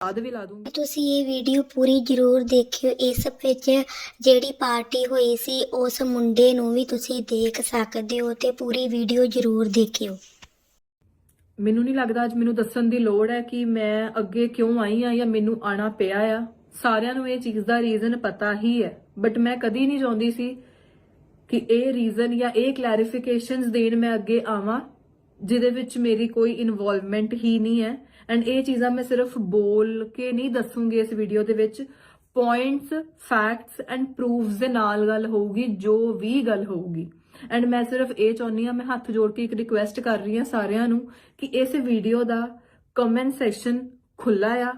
ਬਾਅਦ ਵੀ ਲਾ ਦੂੰਗੀ। ਤੁਸੀਂ ਇਹ ਵੀਡੀਓ ਪੂਰੀ ਜ਼ਰੂਰ ਦੇਖਿਓ। ਇਸ ਵਿੱਚ ਜਿਹੜੀ ਪਾਰਟੀ ਹੋਈ ਸੀ ਉਸ ਮੁੰਡੇ ਨੂੰ ਵੀ ਤੁਸੀਂ ਦੇਖ ਸਕਦੇ ਹੋ ਤੇ ਪੂਰੀ ਵੀਡੀਓ ਜ਼ਰੂਰ ਦੇਖਿਓ। ਮੈਨੂੰ ਨਹੀਂ ਲੱਗਦਾ ਅੱਜ ਮੈਨੂੰ ਦੱਸਣ ਦੀ ਲੋੜ ਹੈ ਕਿ ਮੈਂ ਅੱਗੇ ਕਿਉਂ ਆਈ ਆ ਜਾਂ ਮੈਨੂੰ ਆਣਾ ਪਿਆ ਆ। ਸਾਰਿਆਂ ਨੂੰ ਇਹ ਚੀਜ਼ ਦਾ ਰੀਜ਼ਨ ਪਤਾ ਹੀ ਹੈ। ਬਟ ਮੈਂ ਕਦੀ ਨਹੀਂ ਚਾਹੁੰਦੀ ਸੀ ਕਿ ਇਹ ਰੀਜ਼ਨ ਜਾਂ ਇਹ ਕਲੈਰੀਫਿਕੇਸ਼ਨਸ ਦੇਣ ਮੈਂ ਅੱਗੇ ਆਵਾਂ। ਜਿਹਦੇ ਵਿੱਚ ਮੇਰੀ ਕੋਈ ਇਨਵੋਲਵਮੈਂਟ ਹੀ ਨਹੀਂ ਹੈ। ਐਂਡ ਇਹ ਚੀਜ਼ਾਂ ਮੈਂ ਸਿਰਫ ਬੋਲ ਕੇ ਨਹੀਂ ਦੱਸੂਗੀ ਇਸ ਵੀਡੀਓ ਦੇ ਵਿੱਚ। ਪੁਆਇੰਟਸ ਫੈਕਟਸ ਐਂਡ ਪ੍ਰੂਫਸ ਦੇ ਨਾਲ ਗੱਲ ਹੋਊਗੀ, ਜੋ ਵੀ ਗੱਲ ਹੋਊਗੀ। ਐਂਡ ਮੈਂ ਸਿਰਫ ਇਹ ਚਾਹੁੰਦੀ ਆ ਮੈਂ ਹੱਥ ਜੋੜ ਕੇ ਇੱਕ ਰਿਕੁਐਸਟ ਕਰ ਰਹੀ ਹਾਂ ਸਾਰਿਆਂ ਨੂੰ ਕਿ ਇਸ ਵੀਡੀਓ ਦਾ ਕਮੈਂਟ ਸੈਕਸ਼ਨ ਖੁੱਲਾ ਆ।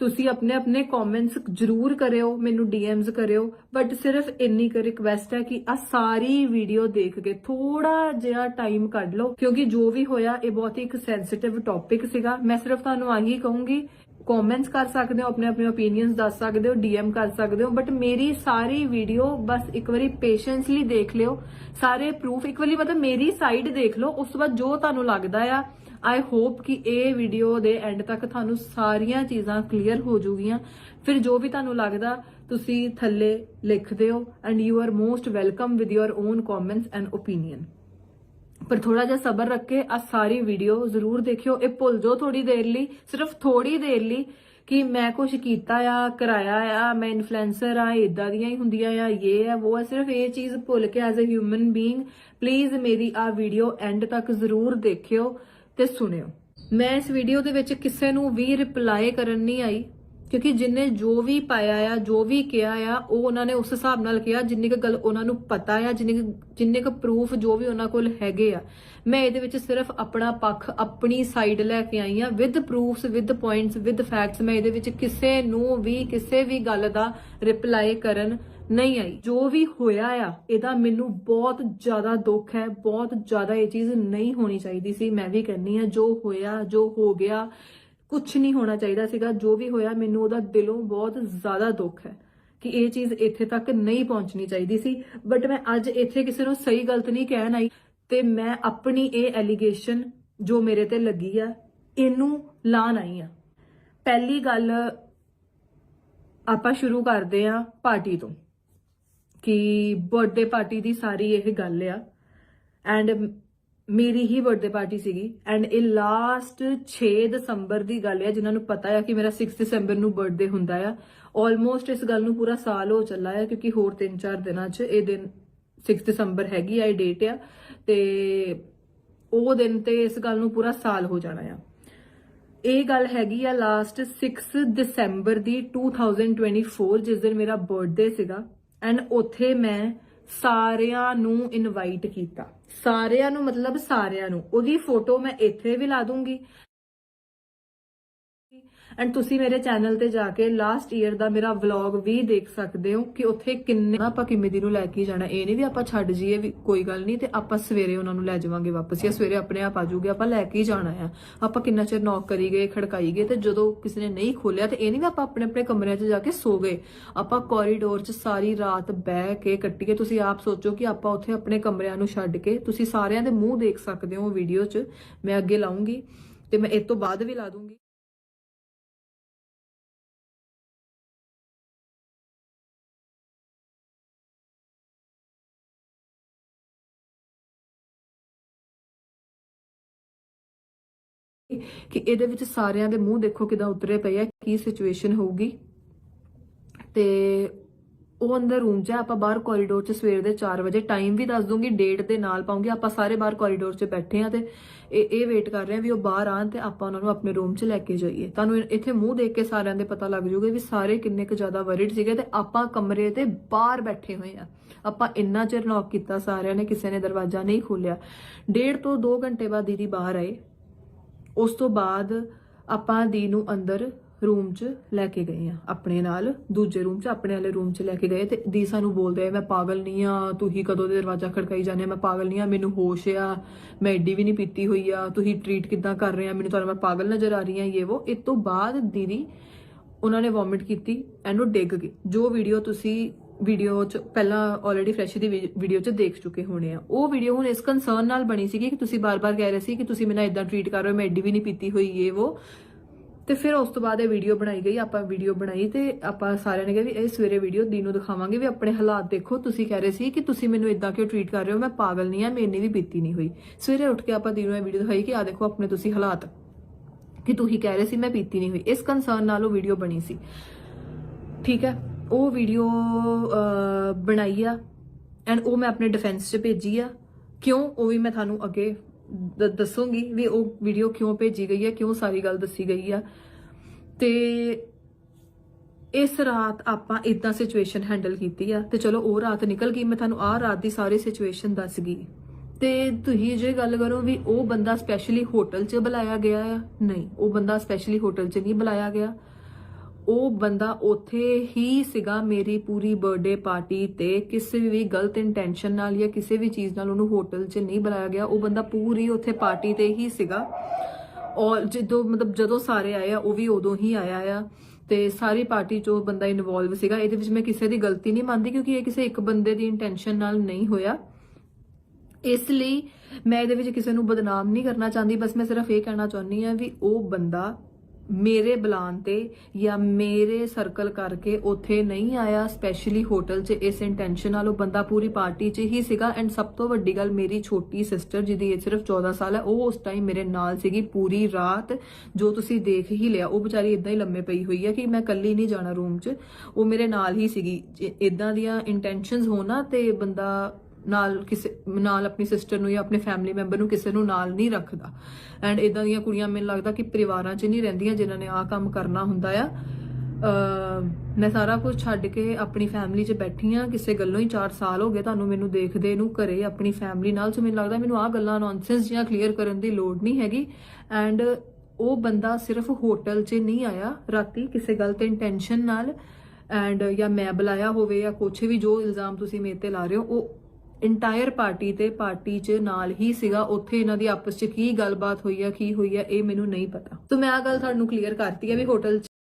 ਤੁਸੀਂ ਆਪਣੇ ਆਪਣੇ ਕਮੈਂਟਸ ਜ਼ਰੂਰ ਕਰਿਓ, ਮੈਨੂੰ ਡੀਐਮਸ ਕਰਿਓ ਬਟ ਸਿਰਫ ਇੰਨੀ ਕੁ ਰਿਕਵੈਸਟ ਹੈ ਕਿ ਆ ਸਾਰੀ ਵੀਡੀਓ ਦੇਖ ਕੇ ਥੋੜਾ ਜਿਹਾ ਟਾਈਮ ਕੱਢ ਲਓ, ਕਿਉਂਕਿ ਜੋ ਵੀ ਹੋਇਆ, ਇਹ ਬਹੁਤ ਹੀ ਇੱਕ ਸੈਂਸਿਟਿਵ ਟੌਪਿਕ ਸੀਗਾ। ਮੈਂ ਸਿਰਫ ਤੁਹਾਨੂੰ ਆਹੀ ਕਹੂੰਗੀ ਕਮੈਂਟਸ ਕਰ ਸਕਦੇ ਹੋ ਆਪਣੇ ਆਪਣੇ ਓਪੀਨੀਅਨਸ ਦੱਸ ਸਕਦੇ ਹੋ ਡੀਐਮ ਕਰ ਸਕਦੇ ਹੋ ਬਟ ਮੇਰੀ ਸਾਰੀ ਵੀਡੀਓ ਬਸ ਇੱਕ ਵਾਰੀ ਪੇਸ਼ੈਂਸਲੀ ਦੇਖ ਲਿਓ। ਸਾਰੇ ਪ੍ਰੂਫ ਇੱਕ ਵਾਰੀ ਮਤਲਬ ਮੇਰੀ ਸਾਈਡ ਦੇਖ ਲਓ, ਉਸ ਤੋਂ ਬਾਅਦ ਜੋ ਤੁਹਾਨੂੰ ਲੱਗਦਾ ਆ ਆਈ ਹੋਪ ਕਿ ਇਹ ਵੀਡੀਓ ਦੇ ਐਂਡ ਤੱਕ ਤੁਹਾਨੂੰ ਸਾਰੀਆਂ ਚੀਜ਼ਾਂ ਕਲੀਅਰ ਹੋ ਜਾਊਗੀਆਂ। ਫਿਰ ਜੋ ਵੀ ਤੁਹਾਨੂੰ ਲੱਗਦਾ, ਤੁਸੀਂ ਥੱਲੇ ਲਿਖ ਦਿਓ and you are most welcome with your own comments and opinion ਪਰ ਥੋੜਾ ਜਿਹਾ ਸਬਰ ਰੱਖ ਕੇ ਆ ਸਾਰੀ ਵੀਡੀਓ ਜ਼ਰੂਰ ਦੇਖਿਓ। ਇਹ ਭੁੱਲ ਜਾਓ ਥੋੜੀ ਦੇਰ ਲਈ, ਸਿਰਫ ਥੋੜੀ ਦੇਰ ਲਈ ਕਿ ਮੈਂ ਕੁਝ ਕੀਤਾ ਆ, ਕਰਾਇਆ ਆ, ਮੈਂ ਇਨਫਲੂਐਂਸਰ ਆ ਇਦਾਂ ਦੀਆਂ ਹੀ ਹੁੰਦੀਆਂ ਆ ਇਹ ਆ ਉਹ ਆ, ਸਿਰਫ ਇਹ ਚੀਜ਼ ਭੁੱਲ ਕੇ as a human being please ਮੇਰੀ ਆ ਵੀਡੀਓ ਐਂਡ ਤੱਕ ਜ਼ਰੂਰ ਦੇਖਿਓ ਤੇ ਸੁਣਿਓ। ਮੈਂ ਇਸ ਵੀਡੀਓ ਦੇ ਵਿੱਚ ਕਿਸੇ ਨੂੰ ਵੀ ਰਿਪਲਾਈ ਕਰਨ ਨਹੀਂ ਆਈ। ਕਿਉਂਕਿ ਜਿੰਨੇ ਜੋ ਵੀ ਪਾਇਆ ਆ, ਜੋ ਵੀ ਕਿਹਾ ਆ, ਉਹ ਉਹਨਾਂ ਨੇ ਉਸ ਹਿਸਾਬ ਨਾਲ ਕਿਹਾ, ਜਿੰਨੀ ਕੁ ਗੱਲ ਉਹਨਾਂ ਨੂੰ ਪਤਾ ਆ, ਜਿੰਨੇ ਕੁ- ਜਿੰਨੇ ਕੁ ਪ੍ਰੂਫ ਜੋ ਵੀ ਉਹਨਾਂ ਕੋਲ ਹੈਗੇ ਆ। ਮੈਂ ਇਹਦੇ ਵਿੱਚ ਸਿਰਫ ਆਪਣਾ ਪੱਖ ਆਪਣੀ ਸਾਈਡ ਲੈ ਕੇ ਆਈ ਆ with proofs with points with facts ਮੈਂ ਇਹਦੇ ਵਿੱਚ ਕਿਸੇ ਨੂੰ ਵੀ, ਕਿਸੇ ਵੀ ਗੱਲ ਦਾ ਰਿਪਲਾਈ ਕਰਨ ਨਹੀਂ ਆਈ। ਜੋ ਵੀ ਹੋਇਆ ਆ, ਇਹਦਾ ਮੈਨੂੰ ਬਹੁਤ ਜ਼ਿਆਦਾ ਦੁੱਖ ਹੈ, ਬਹੁਤ ਜ਼ਿਆਦਾ ਇਹ ਚੀਜ਼ ਨਹੀਂ ਹੋਣੀ ਚਾਹੀਦੀ ਸੀ, ਮੈਂ ਵੀ ਕਹਿੰਨੀ ਆ, ਜੋ ਹੋਇਆ, ਜੋ ਹੋ ਗਿਆ ਕੁਝ ਨਹੀਂ ਹੋਣਾ ਚਾਹੀਦਾ ਸੀਗਾ। ਜੋ ਵੀ ਹੋਇਆ, ਮੈਨੂੰ ਉਹਦਾ ਦਿਲੋਂ ਬਹੁਤ ਜ਼ਿਆਦਾ ਦੁੱਖ ਹੈ ਕਿ ਇਹ ਚੀਜ਼ ਇੱਥੇ ਤੱਕ ਨਹੀਂ ਪਹੁੰਚਣੀ ਚਾਹੀਦੀ ਸੀ। ਬਟ ਮੈਂ ਅੱਜ ਇੱਥੇ ਕਿਸੇ ਨੂੰ ਸਹੀ ਗਲਤ ਨਹੀਂ ਕਹਿਣ ਆਈ ਤੇ ਮੈਂ ਆਪਣੀ ਇਹ ਐਲੀਗੇਸ਼ਨ ਜੋ ਮੇਰੇ ਤੇ ਲੱਗੀ ਆ, ਇਹਨੂੰ ਲਾਣ ਆਈ ਆ। ਪਹਿਲੀ ਗੱਲ ਆਪਾਂ ਸ਼ੁਰੂ ਕਰਦੇ ਆ ਪਾਰਟੀ ਤੋਂ ਕਿ ਬਰਥਡੇ ਪਾਰਟੀ ਦੀ ਸਾਰੀ ਇਹ ਗੱਲ ਆ। ਐਂਡ ਮੇਰੀ ਹੀ ਬਰਥਡੇ ਪਾਰਟੀ ਸੀਗੀ ਐਂਡ ਇਹ ਲਾਸਟ 6 ਦਸੰਬਰ ਦੀ ਗੱਲ ਹੈ, ਜਿਨ੍ਹਾਂ ਨੂੰ ਪਤਾ ਹੈ ਕਿ ਮੇਰਾ 6 ਦਸੰਬਰ ਨੂੰ ਬਰਥਡੇ ਹੁੰਦਾ ਆ। ਆਲਮੋਸਟ ਇਸ ਗੱਲ ਨੂੰ ਪੂਰਾ ਸਾਲ ਹੋ ਚੱਲਾ ਹੈ, ਕਿਉਂਕਿ ਹੋਰ 3-4 ਦਿਨਾਂ 'ਚ ਇਹ ਦਿਨ 6 ਦਸੰਬਰ ਹੈਗੀ ਆ, ਇਹ ਡੇਟ ਆ। ਤੇ ਉਹ ਦਿਨ ਤੇ ਇਸ ਗੱਲ ਨੂੰ ਪੂਰਾ ਸਾਲ ਹੋ ਜਾਣਾ ਆ। ਇਹ ਗੱਲ ਹੈਗੀ ਆ ਲਾਸਟ 6 ਦਸੰਬਰ ਦੀ 2024 ਜਿਸ ਦਿਨ ਮੇਰਾ ਬਰਥਡੇ ਸੀਗਾ। ਐਂਡ ਉੱਥੇ ਮੈਂ ਸਾਰਿਆਂ ਨੂੰ ਇਨਵਾਈਟ ਕੀਤਾ। ਸਾਰਿਆਂ ਨੂੰ ਮਤਲਬ ਸਾਰਿਆਂ ਨੂੰ। ਉਹਦੀ ਫੋਟੋ ਮੈਂ ਇੱਥੇ ਵੀ ਲਾ ਦੂੰਗੀ। ਐਂਡ ਤੁਸੀਂ ਮੇਰੇ ਚੈਨਲ ਤੇ ਜਾ ਕੇ ਲਾਸਟ ਈਅਰ ਦਾ ਮੇਰਾ ਵਲੌਗ ਵੀ ਦੇਖ ਸਕਦੇ ਹੋ ਕਿ ਉੱਥੇ ਕਿੰਨੇ ਆਪਾਂ ਕਿੰਨੇ ਦਿਨ ਨੂੰ ਲੈ ਕੇ ਜਾਣਾ। ਇਹ ਨਹੀਂ ਵੀ ਆਪਾਂ ਛੱਡ ਜੀਏ ਵੀ ਕੋਈ ਗੱਲ ਨਹੀਂ ਤੇ ਆਪਾਂ ਸਵੇਰੇ ਉਹਨਾਂ ਨੂੰ ਲੈ ਜਾਵਾਂਗੇ ਵਾਪਸ ਜਾਂ ਸਵੇਰੇ ਆਪਣੇ ਆਪ ਆ ਜਾਊਗੇ, ਆਪਾਂ ਲੈ ਕੇ ਹੀ ਜਾਣਾ ਆ। ਆਪਾਂ ਕਿੰਨਾ ਚਿਰ ਨੌਕ ਕਰੀ ਗਏ, ਖੜਕਾਈ ਗਏ ਤੇ ਜਦੋਂ ਕਿਸੇ ਨੇ ਨਹੀਂ ਖੋਲਿਆ ਤੇ ਇਹ ਨਹੀਂ ਵੀ ਆਪਾਂ ਆਪਣੇ ਆਪਣੇ ਕਮਰਿਆਂ 'ਚ ਜਾ ਕੇ ਸੋ ਗਏ। ਆਪਾਂ ਕੋਰੀਡੋਰ 'ਚ ਸਾਰੀ ਰਾਤ ਬਹਿ ਕੇ ਕੱਟੀਏ। ਤੁਸੀਂ ਆਪ ਸੋਚੋ ਕਿ ਆਪਾਂ ਉੱਥੇ ਆਪਣੇ ਕਮਰਿਆਂ ਨੂੰ ਛੱਡ ਕੇ ਤੁਸੀਂ ਸਾਰਿਆਂ ਦੇ ਮੂੰਹ ਦੇਖ ਸਕਦੇ ਹੋ ਵੀਡੀਓ 'ਚ। ਮੈਂ ਅੱਗੇ ਲਾਉਂਗੀ ਤੇ ਮੈਂ ਇਸ ਤੋਂ ਬਾਅਦ ਵੀ ਲਾ ਦੂੰਗੀ। ਕਿ ਇਹਦੇ ਵਿੱਚ ਸਾਰਿਆਂ ਦੇ ਮੂੰਹ ਦੇਖੋ ਕਿਦਾਂ ਉਤਰੇ ਪਏ ਆ, ਕੀ ਸਿਚੁਏਸ਼ਨ ਹੋਊਗੀ। ਤੇ ਉਹ ਅੰਦਰ ਰੂਮ 'ਚ ਆਪਾਂ ਬਾਹਰ ਕੋਰੀਡੋਰ 'ਚ ਸਵੇਰ ਦੇ 4 ਵਜੇ ਟਾਈਮ ਵੀ ਦੱਸ ਦੂੰਗੀ ਡੇਟ ਦੇ ਨਾਲ ਪਾਉਂਗੀ। ਆਪਾਂ ਸਾਰੇ ਬਾਹਰ ਕੋਰੀਡੋਰ 'ਚ ਬੈਠੇ ਆ ਤੇ ਇਹ ਇਹ ਵੇਟ ਕਰ ਰਹੇ ਆ ਵੀ ਉਹ ਬਾਹਰ ਆਣ ਤੇ ਆਪਾਂ ਉਹਨਾਂ ਨੂੰ ਆਪਣੇ ਰੂਮ 'ਚ ਲੈ ਕੇ ਜਾਈਏ। ਤੁਹਾਨੂੰ ਇੱਥੇ ਮੂੰਹ ਦੇਖ ਕੇ ਸਾਰਿਆਂ ਦੇ ਪਤਾ ਲੱਗ ਜੂਗਾ ਵੀ ਸਾਰੇ ਕਿੰਨੇ ਕੁ ਜ਼ਿਆਦਾ ਵਰਿਡ ਸੀਗੇ ਤੇ ਆਪਾਂ ਕਮਰੇ ਤੇ ਬਾਹਰ ਬੈਠੇ ਹੋਏ ਆ। ਆਪਾਂ ਇੰਨਾ ਚਿਰ ਨੌਕ ਕੀਤਾ ਸਾਰਿਆਂ ਨੇ, ਕਿਸੇ ਨੇ ਦਰਵਾਜ਼ਾ ਨਹੀਂ ਖੋਲਿਆ ਡੇਢ ਤੋਂ 2 ਘੰਟੇ ਬਾਅਦ ਦੀਦੀ ਬਾਹਰ ਆਏ। ਉਸ ਤੋਂ ਬਾਅਦ ਆਪਾਂ ਦੀ ਨੂੰ ਅੰਦਰ ਰੂਮ 'ਚ ਲੈ ਕੇ ਗਏ ਆ ਆਪਣੇ ਨਾਲ, ਦੂਜੇ ਰੂਮ 'ਚ, ਆਪਣੇ ਵਾਲੇ ਰੂਮ 'ਚ ਲੈ ਕੇ ਗਏ ਤੇ ਦੀ ਸਾਨੂੰ ਬੋਲਦੇ ਆ, ਮੈਂ ਪਾਗਲ ਨਹੀਂ ਆ ਤੁਸੀਂ ਕਦੋਂ ਦੇ ਦਰਵਾਜ਼ਾ ਖੜਕਾਈ ਜਾਂਦੇ ਆ, ਮੈਂ ਪਾਗਲ ਨਹੀਂ ਆ, ਮੈਨੂੰ ਹੋਸ਼ ਆ, ਮੈਂ ਐਡੀ ਵੀ ਨਹੀਂ ਪੀਤੀ ਹੋਈ ਆ ਤੁਸੀਂ ਟਰੀਟ ਕਿਦਾਂ ਕਰ ਰਹੇ ਆ, ਮੈਨੂੰ ਤੁਹਾਨੂੰ ਮੈਂ ਪਾਗਲ ਨਜ਼ਰ ਆ ਰਹੀ ਆ ਇਹ ਉਹ ਇਸ ਤੋਂ ਬਾਅਦ ਦੀਦੀ ਉਹਨਾਂ ਨੇ ਵੋਮਿਟ ਕੀਤੀ ਐਂਡ ਉਹ ਡਿੱਗ ਗਏ। ਜੋ ਵੀਡੀਓ ਤੁਸੀਂ ਵੀਡੀਓ ਚ ਪਹਿਲਾਂ ਆਲਰੇਡੀ ਫਰੈਸ਼ ਦੀ ਵੀਡੀਓ ਚ ਦੇਖ ਚੁੱਕੇ ਹੋਣੇ ਆ। ਉਹ ਵੀਡੀਓ ਹੁਣ ਇਸ ਕੰਸਰਨ ਨਾਲ ਬਣੀ ਸੀ ਕਿ ਤੁਸੀਂ ਬਾਰ-ਬਾਰ ਕਹਿ ਰਹੇ ਸੀ ਕਿ ਤੁਸੀਂ ਮੈਨੂੰ ਇਦਾਂ ਟਰੀਟ ਕਰ ਰਹੇ ਹੋ, ਮੈਂ ਐਡੀ ਵੀ ਨਹੀਂ ਪੀਤੀ ਹੋਈ ਇਹ ਉਹ ਤੇ ਫਿਰ ਉਸ ਤੋਂ ਬਾਅਦ ਇਹ ਵੀਡੀਓ ਬਣਾਈ ਗਈ, ਆਪਾਂ ਵੀਡੀਓ ਬਣਾਈ ਤੇ ਆਪਾਂ ਸਾਰਿਆਂ ਨੇ ਕਿਹਾ ਵੀ ਇਹ ਸਵੇਰੇ ਵੀਡੀਓ ਦੀ ਨੂੰ ਦਿਖਾਵਾਂਗੇ ਵੀ ਆਪਣੇ ਹਾਲਾਤ ਦੇਖੋ। ਤੁਸੀਂ ਕਹਿ ਰਹੇ ਸੀ ਕਿ ਤੁਸੀਂ ਮੈਨੂੰ ਇਦਾਂ ਕਿਉਂ ਟ੍ਰੀਟ ਕਰ ਰਹੇ ਹੋ? ਮੈਂ ਪਾਗਲ ਨਹੀਂ ਆ ਮੇਰੀ ਵੀ ਪੀਤੀ ਨਹੀਂ ਹੋਈ। ਸਵੇਰੇ ਉੱਠ ਕੇ ਆਪਾਂ ਦੀ ਇਹ ਵੀਡੀਓ ਦਿਖਾਈ ਕਿ ਆ ਦੇਖੋ ਆਪਣੇ ਤੁਸੀਂ ਹਾਲਾਤ, ਕਿ ਤੁਸੀਂ ਕਹਿ ਰਹੇ ਸੀ ਮੈਂ ਪੀਤੀ ਨਹੀਂ ਹੋਈ। ਇਸ ਕੰਸਰਨ ਨਾਲ ਉਹ ਵੀਡੀਓ ਬਣੀ ਸੀ। ਠੀਕ ਹੈ? ਉਹ ਵੀਡੀਓ ਬਣਾਈ ਆ ਐਂਡ ਉਹ ਮੈਂ ਆਪਣੇ ਡਿਫੈਂਸ 'ਚ ਭੇਜੀ ਆ। ਕਿਉਂ? ਉਹ ਵੀ ਮੈਂ ਤੁਹਾਨੂੰ ਅੱਗੇ ਦ- ਦੱਸੂਗੀ ਵੀ ਉਹ ਵੀਡੀਓ ਕਿਉਂ ਭੇਜੀ ਗਈ ਹੈ ਕਿਉਂ ਸਾਰੀ ਗੱਲ ਦੱਸੀ ਗਈ ਆ। ਤੇ ਇਸ ਰਾਤ ਆਪਾਂ ਇਦਾਂ ਸਿਚੁਏਸ਼ਨ ਹੈਂਡਲ ਕੀਤੀ ਆ, ਤੇ ਚਲੋ ਉਹ ਰਾਤ ਨਿਕਲ ਗਈ, ਮੈਂ ਤੁਹਾਨੂੰ ਆਹ ਰਾਤ ਦੀ ਸਾਰੀ ਸਿਚੁਏਸ਼ਨ ਦੱਸ ਗਈ। ਤੇ ਤੁਸੀਂ ਜੇ ਗੱਲ ਕਰੋ ਵੀ ਉਹ ਬੰਦਾ ਸਪੈਸ਼ਲੀ ਹੋਟਲ 'ਚ ਬੁਲਾਇਆ ਗਿਆ ਆ, ਨਹੀਂ, ਉਹ ਬੰਦਾ ਸਪੈਸ਼ਲੀ ਹੋਟਲ 'ਚ ਨਹੀਂ ਬੁਲਾਇਆ ਗਿਆ। ਉਹ ਬੰਦਾ ਉੱਥੇ ਹੀ ਸੀਗਾ ਮੇਰੀ ਪੂਰੀ ਬਰਥਡੇ ਪਾਰਟੀ ਤੇ। ਕਿਸੇ ਵੀ ਗਲਤ ਇੰਟੈਂਸ਼ਨ ਨਾਲ ਜਾਂ ਕਿਸੇ ਵੀ ਚੀਜ਼ ਨਾਲ ਉਹਨੂੰ ਹੋਟਲ 'ਚ ਨਹੀਂ ਬੁਲਾਇਆ ਗਿਆ। ਉਹ ਬੰਦਾ ਪੂਰੀ ਉੱਥੇ ਪਾਰਟੀ ਤੇ ਹੀ ਸੀਗਾ। ਔਰ ਜਦੋਂ, ਮਤਲਬ ਜਦੋਂ ਸਾਰੇ ਆਏ ਆ, ਉਹ ਵੀ ਉਦੋਂ ਹੀ ਆਇਆ ਆ। ਤੇ ਸਾਰੀ ਪਾਰਟੀ 'ਚ ਉਹ ਬੰਦਾ ਇਨਵੋਲਵ ਸੀਗਾ। ਇਹਦੇ ਵਿੱਚ ਮੈਂ ਕਿਸੇ ਦੀ ਗਲਤੀ ਨਹੀਂ ਮੰਨਦੀ ਕਿਉਂਕਿ ਇਹ ਕਿਸੇ ਇੱਕ ਬੰਦੇ ਦੀ ਇੰਟੈਂਸ਼ਨ ਨਾਲ ਨਹੀਂ ਹੋਇਆ। ਇਸ ਲਈ ਮੈਂ ਇਹਦੇ ਵਿੱਚ ਕਿਸੇ ਨੂੰ ਬਦਨਾਮ ਨਹੀਂ ਕਰਨਾ ਚਾਹੁੰਦੀ। ਬਸ ਮੈਂ ਸਿਰਫ ਇਹ ਕਹਿਣਾ ਚਾਹੁੰਦੀ ਆ ਵੀ ਉਹ ਬੰਦਾ ਮੇਰੇ ਬੁਲਾਉਣ ਤੇ ਜਾਂ ਮੇਰੇ ਸਰਕਲ ਕਰਕੇ ਉੱਥੇ ਨਹੀਂ ਆਇਆ ਸਪੈਸ਼ਲੀ ਹੋਟਲ 'ਚ ਇਸ ਇੰਟੈਂਸ਼ਨ ਨਾਲ ਉਹ ਬੰਦਾ ਪੂਰੀ ਪਾਰਟੀ 'ਚ ਹੀ ਸੀਗਾ ਐਂਡ ਸਭ ਤੋਂ ਵੱਡੀ ਗੱਲ ਮੇਰੀ ਛੋਟੀ ਸਿਸਟਰ ਜਿਹਦੀ ਏਜ ਸਿਰਫ 14 ਸਾਲ ਹੈ, ਉਹ ਉਸ ਟਾਈਮ ਮੇਰੇ ਨਾਲ ਸੀਗੀ ਪੂਰੀ ਰਾਤ। ਜੋ ਤੁਸੀਂ ਦੇਖ ਹੀ ਲਿਆ, ਉਹ ਵਿਚਾਰੀ ਇਦਾਂ ਹੀ ਲੰਮੇ ਪਈ ਹੋਈ ਹੈ ਕਿ ਮੈਂ ਇਕੱਲੀ ਨਹੀਂ ਜਾਣਾ ਰੂਮ 'ਚ, ਉਹ ਮੇਰੇ ਨਾਲ ਹੀ ਸੀਗੀ। ਇਦਾਂ ਦੀਆਂ ਇੰਟੈਂਸ਼ਨਸ ਹੋਣਾ ਤੇ ਬੰਦਾ ਨਾਲ ਕਿਸੇ, ਨਾਲ ਆਪਣੀ ਸਿਸਟਰ ਨੂੰ ਜਾਂ ਆਪਣੇ ਫੈਮਿਲੀ ਮੈਂਬਰ ਨੂੰ ਕਿਸੇ ਨੂੰ ਨਾਲ ਨਹੀਂ ਰੱਖਦਾ। ਐਂਡ ਇਦਾਂ ਦੀਆਂ ਕੁੜੀਆਂ ਮੈਨੂੰ ਲੱਗਦਾ ਕਿ ਪਰਿਵਾਰਾਂ 'ਚ ਨਹੀਂ ਰਹਿੰਦੀਆਂ ਜਿਨ੍ਹਾਂ ਨੇ ਆਹ ਕੰਮ ਕਰਨਾ ਹੁੰਦਾ ਆ। ਮੈਂ ਸਾਰਾ ਕੁਝ ਛੱਡ ਕੇ ਆਪਣੀ ਫੈਮਿਲੀ 'ਚ ਬੈਠੀ ਆ, ਕਿਸੇ ਗੱਲੋਂ ਹੀ 4 ਸਾਲ ਹੋ ਗਏ ਤੁਹਾਨੂੰ ਮੈਨੂੰ ਦੇਖਦੇ ਨੂੰ ਘਰੇ ਆਪਣੀ ਫੈਮਿਲੀ ਨਾਲ। ਸੋ ਮੈਨੂੰ ਲੱਗਦਾ ਮੈਨੂੰ ਆਹ ਗੱਲਾਂ ਨੌਨਸੈਂਸ ਜਿਹੀਆਂ ਕਲੀਅਰ ਕਰਨ ਦੀ ਲੋੜ ਨਹੀਂ ਹੈਗੀ। ਐਂਡ ਉਹ ਬੰਦਾ ਸਿਰਫ ਹੋਟਲ 'ਚ ਨਹੀਂ ਆਇਆ, ਰਾਤੀ ਕਿਸੇ ਗੱਲ ਤੇ ਇੰਟੈਂਸ਼ਨ ਨਾਲ। ਐਂਡ ਜਾਂ ਮੈਂ ਬੁਲਾਇਆ ਹੋਵੇ ਜਾਂ ਕੁਛ ਵੀ ਜੋ ਇਲਜ਼ਾਮ ਤੁਸੀਂ ਮੇਰੇ ਤੇ ਲਾ ਰਹੇ ਹੋ, ਉਹ ਇੰਟਾਇਰ ਪਾਰਟੀ ਤੇ ਪਾਰਟੀ 'ਚ ਨਾਲ ਹੀ ਸੀਗਾ। ਉੱਥੇ ਇਹਨਾਂ ਦੀ ਆਪਸ 'ਚ ਕੀ ਗੱਲਬਾਤ ਹੋਈ ਆ, ਕੀ ਹੋਈ ਆ, ਇਹ ਮੈਨੂੰ ਨਹੀਂ ਪਤਾ। ਸੋ ਮੈਂ ਆ ਗੱਲ ਤੁਹਾਨੂੰ ਕਲੀਅਰ ਕਰਤੀ ਆ ਵੀ ਹੋਟਲ 'ਚ